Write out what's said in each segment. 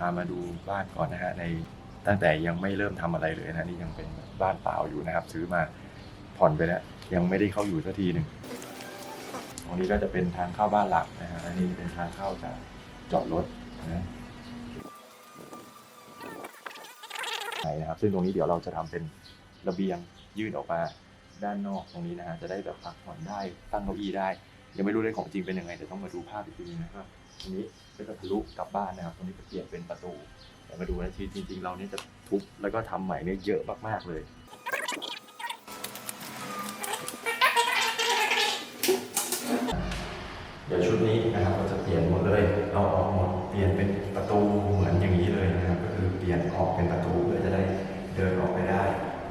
พามาดูบ้านก่อนนะฮะในตั้งแต่ยังไม่เริ่มทำอะไรเลยนะนี่ยังเป็นบ้านเปล่าอยู่นะครับ ซื้อมาผ่อนไปแล้วยังไม่ได้เข้าอยู่สักทีหนึ่งตรงนี้ก็จะเป็นทางเข้าบ้านหลักนะฮะอันนี้เป็นทางเข้าจากจอดรถนะไหนนะครับ ซึ่งตรงนี้เดี๋ยวเราจะทำเป็นระเบียงยื่นออกมาด้านนอกตรงนี้นะฮะจะได้แบบพักผ่อนได้ตั้งเก้าอี้ได้ ยังไม่รู้เลยของจริงเป็นยังไงแต่ต้องมาดูภาพอีกทีนึงนะครับตรงนี้ก็จะทะลุกลับบ้านนะครับตรงนี้จะเปลี่ยนเป็นประตูแต่มาดูนะทีจริง ๆ เราเนี่ยจะทุบแล้วก็ทำใหม่เนี่ยเยอะมากๆเลยเดี๋ยวชุดนี้นะครับเราจะเปลี่ยนหมดเลยเอาออกหมดเปลี่ยนเป็นประตูเหมือนอย่างนี้เลยนะครับก็คือเปลี่ยนออกเป็นประตูเพื่อจะได้เดินออกไปได้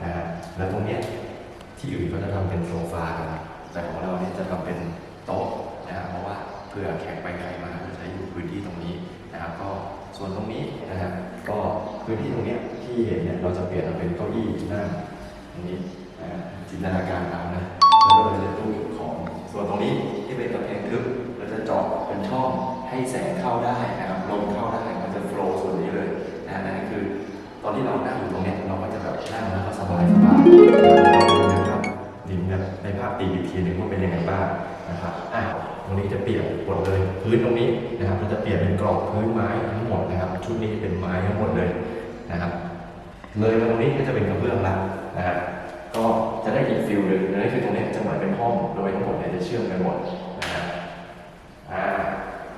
นะครับแล้วตรงเนี้ยที่อื่นก็จะทำเป็นโซฟากันแต่ของเราเนี่ยจะทำเป็น โต๊ะนะครับเพราะว่าเพื่อแขกไปใครมาก็ใช้อยู่พื้นที่ตรงนี้นะครับ ก็ส่วนตรงนี้นะครับก็พื้นที่ตรงนี้ที่เห็นเนี่ยเราจะเปลี่ยนมาเป็นเก้าอี้นั่งตรงนี้นะจินตนาการเอานะแล้วก็เราจะตู้เก็บของส่วนตรงนี้ที่เป็นกระแพงทึบเราจะเจาะเป็นช่องให้แสงเข้าได้นะครับลมเข้าได้มันจะโฟล์ส่วนนี้เลยนะนั่นคือตอนที่เรานั่งอยู่ตรงนี้เราก็จะแบบนั่งแล้วก็สบายสบายนะครับนี่นะในภาพตีอีกทีหนึ่งว่าเป็นยังไงบ้าง นะครับอะตรงนี้จะเปลี่ยนหมดเลย พื้นตรงนี้นะครับเราจะเปลี่ยนเป็นกรอบพื้นไม้ทั้งหมดนะครับ ชุดนี้เป็นไม้ทั้งหมดเลยนะครับ เลยตรงนี้ก็จะเป็นกระเบื้องละนะครับก็จะได้อีกฟิลหนึ่งนั่นคือตรงนี้จะเหมือนเป็นห้องโดยทั้งหมดเนี่ยจะเชื่อมกันหมดนะฮะอ่า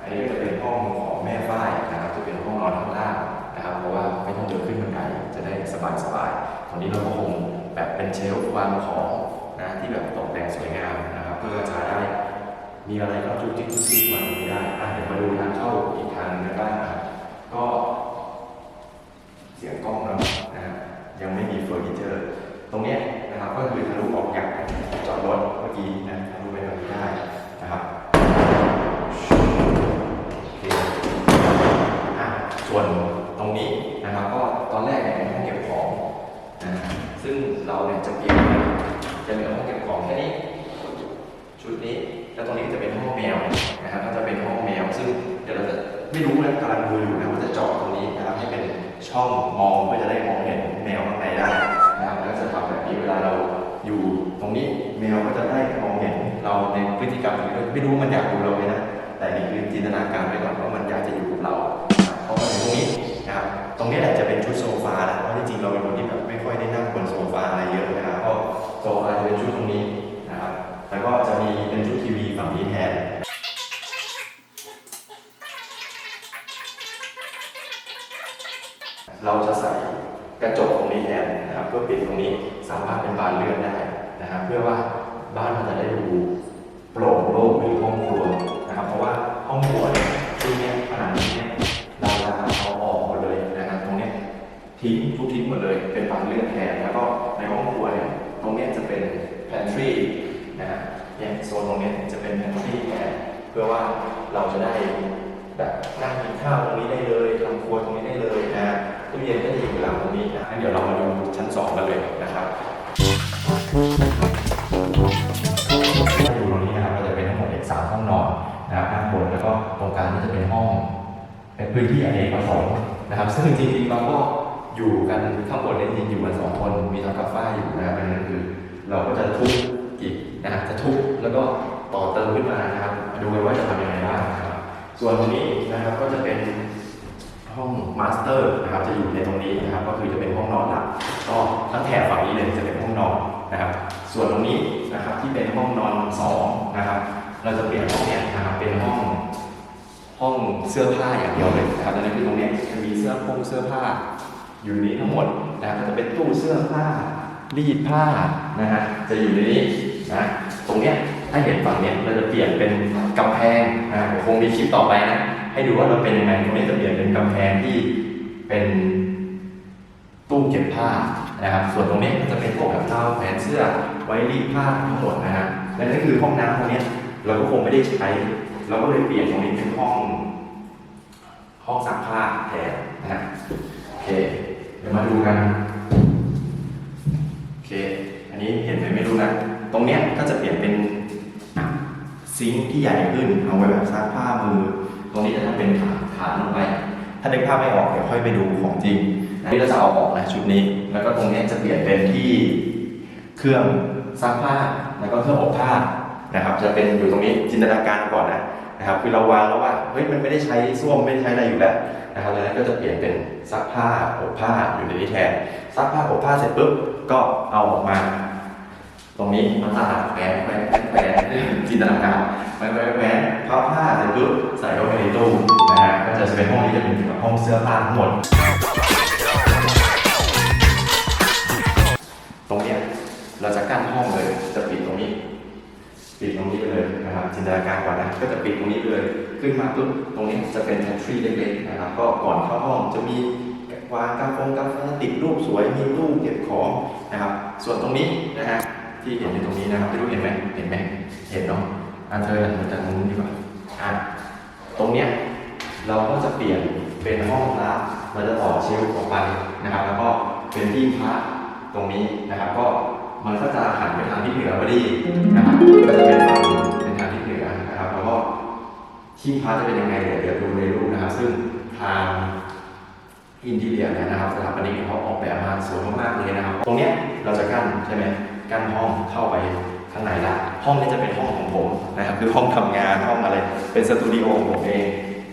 อันนี้ก็จะเป็นห้องของแม่ฝ้ายนะครับจะเป็นห้องนอนข้างล่างนะครับเพราะว่าไม่ต้องเดินขึ้นบันไดจะได้สบายสบายๆตรงนี้เราก็คงแบบเป็นเชลฟ์วางของนะที่แบบตกแต่งสวยงามนะครับ เพื่อจะได้ มีอะไรก็จุกจิกจุกจิกวาตรงนี้ได้อะเดี๋ยวมาดูทางเข้าอีกทางหนึงนบ้างนะครับก็เสียงกล้องนะนะฮะยังไม่มีเฟอร์นิเจอร์ ตรงเนี้ยนะครับก็คือทะลุออกจากจอดรถเมื่อกี้นะทะลุไปตรงนี้ได้นะครับส่วนตรงนี้นะครับก็ตอนแรกเนี่ยเป็นห้องเก็บของนะซึ่งเราเนี่ยจะเปลี่ยนจะเหลือห้องเก็บของแค่นี้ชุดนี้ แล้วตรงนี้จะเป็นห้องแมวนะครับก็จะเป็นห้องแมว ซึ่งเดี๋ยวเราจะไม่รู้นะกำลังดูอยู่นะว่าจะเจาะตรงนี้นะครับให้เป็นช่องมองเพื่อจะได้มองเห็นแมวข้างในได้นะครับแล้วจะทำแบบนี้เวลาเราอยู่ตรงนี้แมวก็จะได้มองเห็นเราในพฤติกรรมของเราไม่รู้มันอยากดูเราไหมนะแต่นี่คือจินตนาการไปก่อนว่ามันอยากจะอยู่กับเราเพราะมันอยู่ตรงนี้นะครับตรงนี้แหละจะเป็นชุดโซฟานะเพราะจริงๆเราเป็นคนที่แบบไม่ค่อยได้นั่งบนโซฟาอะไรเยอะนะครับเพราะโซฟาจะเป็นชุดตรงนี้นะครับ แล้วก็จะมีเป็นชุดทีวีฝั่งนี้แทน เราจะใส่กระจกตรงนี้แทนนะครับ เพื่อปิดตรงนี้สามารถเป็นบานเลื่อนได้นะครับ เพื่อว่าบ้านมันจะได้ดูโปร่งโล่งหรือห้องครัวนะครับ เพราะว่าห้องครัวเนี่ยที่เนี้ยผนังนี้เนี่ยเราจะเอาออกหมดเลยนะครับตรงเนี้ยทิ้งทุกทิ้งหมดเลยเป็นบานเลื่อนแทนแล้วก็ในห้องครัวเนี่ยตรงเนี้ยจะเป็น pantry นะฮะเนี่ยโซนตรงนี้จะเป็น pantry แทนเพื่อว่าเราจะได้แบบนั่งกินข้าวตรงนี้ได้เลยทำครัวตรง กันเลยนะครับถ้าดูตรงนี้นะครับก็จะเป็นทั้งหมดอีกสามห้องนอนนะครับด้านบนแล้วก็ตรงกลางนี่จะเป็นห้อง เป็นพื้นที่อเนกประสงค์นะครับ ซึ่งจริงๆเราก็อยู่กันข้างบนเนี่ยจริงอยู่กันสองคนมีทั้งกับฝ้าอยู่นะครับนนั้นคือ เราก็จะทุบอีกนะครับจะทุบแล้วก็ต่อเติมขึ้นมานะครับดูกันว่าจะทำยังไงบ้างนะครับ ส่วนตรงนี้นะครับก็จะเป็นห้องมาสเตอร์นะ จะอยู่ในตรงนี้นะครับก็คือจะเป็นห้องนอนหลักก็ทั้งแถบฝั่งนี้เลยจะเป็นห้องนอนนะครับ ส่วนตรงนี้นะครับที่เป็นห้องนอนสองนะครับเราจะเปลี่ยนห้องเนี้ยนะครับเป็นห้องห้องเสื้อผ้าอย่างเดียวเลยนะครับดังนั้นคือตรงนี้จะมีเสื้อผงเสื้อผ้า อยู่นี้ทั้งหมดนะครับก็จะเป็นตู้เสื้อผ้ารีดผ้านะฮะจะอยู่ในนี้นะตรงเนี้ยถ้าเห็นฝั่งเนี้ยเราจะเปลี่ยนเป็นกำแพงนะเดี๋ยวคงมีคลิปต่อไปนะให้ดูว่าเราเป็นยังไงตรงนี้จะเปลี่ยนเป็นกำแพงที่ เป็นตู้เก็บผ้านะครับ ส่วนตรงนี้ก็จะเป็นพวกแบบเท้าแขวนเสื้อไว้รีดผ้าทั้งหมดนะฮะและนั่นคือห้องน้ำตรงนี้เราก็คงไม่ได้ใช้เราก็เลยเปลี่ยนตรงนี้เป็นห้อง ห้องซักผ้าแทนนะฮะโอเค เดี๋ยวมาดูกันโอเค อันนี้เห็นไหมไม่รู้นะ ตรงเนี้ยก็จะเปลี่ยนเป็นซิงค์ที่ใหญ่ขึ้นเอาไว้แบบซักผ้ามือ ตรงนี้จะทำเป็นขาขาลงไป ถ้านึกภาพไม่ออกเดี๋ยวค่อยไปดูของจริงอันนี้เราจะเอาออกนะชุดนี้ แล้วก็ตรงนี้จะเปลี่ยนเป็นที่เครื่องซักผ้าแล้วก็เครื่องอบผ้านะครับ จะเป็นอยู่ตรงนี้จินตนาการก่อนนะนะครับ คือเราวางแล้วว่าเฮ้ยมันไม่ได้ใช้ส้วมไม่ได้ใช้อะไรอยู่แล้วนะครับแล้วก็จะเปลี่ยนเป็นซักผ้าอบผ้าอยู่ในนี้แทนซักผ้าอบผ้าเสร็จปุ๊บก็เอาออกมา รงนี้มาตาแขวนแขวนแขวนจินตนาการแขวนแขวนแขวนพับผ้าเสร็จปุ๊บใส่เข้าไปในตู้นะฮะก็จะเป็นห้องนี้จะเป็นห้องเสื้อผ้าทั้งหมด ตรงเนี้ยเราจะกั้นห้องเลยจะปิดตรงนี้ ปิดตรงนี้ไปเลยนะครับจินตนาการก่อนนะก็จะปิดตรงนี้ไปเลย ขึ้นมาปุ๊บตรงนี้จะเป็นแพนทรีเล็กๆนะครับก็ก่อนเข้าห้องจะมีวางกาแฟกาแฟติดรูปสวยมีตู้เก็บของนะครับ ส่วนตรงนี้นะฮะ ที่เห็นอยู่ตรงนี้นะครับไม่รู้เห็นไหมเห็นไหมเห็นเนาะอะเธอมาจากตรงนู้นดีกว่าอะตรงเนี้ยเราก็จะเปลี่ยนเป็นห้องรับเราจะต่อเชลฟ์ออกไปนะครับ แล้วก็เป็นที่พักตรงนี้นะครับ ก็มันก็จะหันไปทางทิศเหนือพอดีนะครับก็จะเป็นฝั่งเป็นทางทิศเหนือนะครับ แล้วก็ที่พักจะเป็นยังไงเดี๋ยวเดี๋ยวดูในรูปนะครับ ซึ่งทางอินทีเรียเนี่ยนะครับสถาปนิกเขาออกแบบมาสวยมากๆเลยนะครับ ตรงเนี้ยเราจะกั้นใช่ไหม กั้นห้องเข้าไปข้างในละห้องนี้จะเป็นห้องของผมนะครับคือห้องทำงานห้องอะไรเป็นสตูดิโอของผมเอง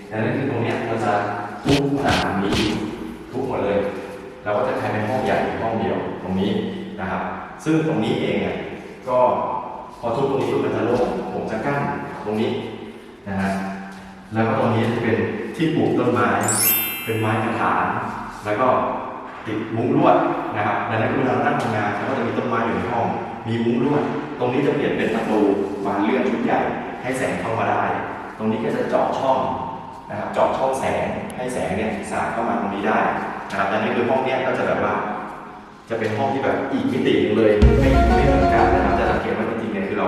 ดังนั้นคือตรงเนี้ยเราจะทุบผนังนี้ทุบหมดเลยเราก็จะกลายเป็นห้องใหญ่ห้องเดียวตรงนี้นะครับ ซึ่งตรงนี้เองเนี่ยก็พอทุบตรงนี้ปุ๊บมันจะโล่งผมจะกั้นตรงนี้นะฮะแล้วก็ตรงนี้จะเป็นที่ปลูกต้นไม้ เป็นไม้กระถางแล้วก็ติดมุ้งลวดนะครับดังนั้นเวลาเรานั่งทำงาน มีมุ้งลวดตรงนี้จะเปลี่ยนเป็นประตูบานเลื่อนชุดใหญ่ให้แสงเข้ามาได้ ตรงนี้ก็จะเจาะช่องนะครับเจาะช่องแสงให้แสงเนี่ยสาดเข้ามาตรงนี้ได้นะครับดังนั้คือห้องเนี้ยก็จะแบบว่า จะเป็นห้องที่แบบอีกมิติหนึ่งเลยไม่ไม่เหมือนกันนะครับจะสังเกตว่าจริงๆเนี่ยคือเรา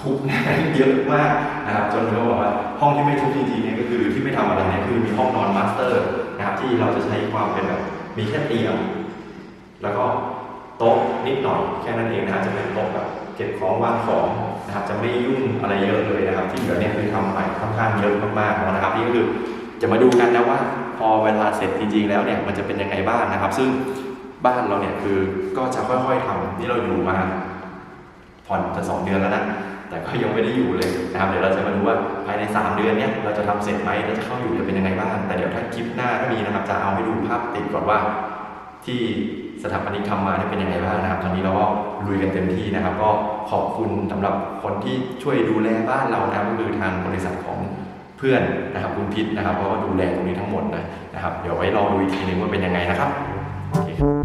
ทุบหน้าเยอะมากนะครับจนเขาบอกว่าห้องที่ไม่ทุบจริงๆเนี่ยก็คือที่ไม่ทำอะไรเนี่ยคือมีห้องนอนมาสเตอร์นะครับที่เราจะใช้ความเป็นแบบมีแค่เตียงแล้วก็ โต๊ะนิดหน่อยแค่นั้นเองนะครับจะเป็นโต๊ะแบบเก็บของวางของนะครับจะไม่ยุ่งอะไรเยอะเลยนะครับ ที่เหลือเนี่ยคือทำใหม่ค่อนข้างเยอะมากๆนะครับนี่ก็คือจะมาดูกันนะว่า พอเวลาเสร็จจริงๆแล้วเนี่ยมันจะเป็นยังไงบ้างนะครับ ซึ่งบ้านเราเนี่ยคือก็จะค่อยๆทำนี่เราอยู่มาผ่อนจะสองเดือนแล้วนะแต่ก็ยังไม่ได้อยู่เลยนะครับเดี๋ยวเราจะมาดูว่าภายใน 3 เดือนเนี่ยเราจะทำเสร็จไหมเราจะเข้าอยู่จะเป็นยังไงบ้างแต่เดี๋ยวถ้าคลิปหน้าถ้ามีนะครับ จะเอาให้ดูภาพติดก่อนว่าที่ สถาปนิกทำมาเนี่ยเป็นยังไงบ้างนะครับ ตอนนี้เราก็ลุยกันเต็มที่นะครับ ก็ขอบคุณสำหรับคนที่ช่วยดูแลบ้านเรานะครับก็คือทางบริษัทของเพื่อนนะครับคุณพิษนะครับเขาก็ดูแลตรงนี้ทั้งหมดนะนะครับ เดี๋ยวไว้รอดูอีกทีนึงว่าเป็นยังไงนะครับโอเค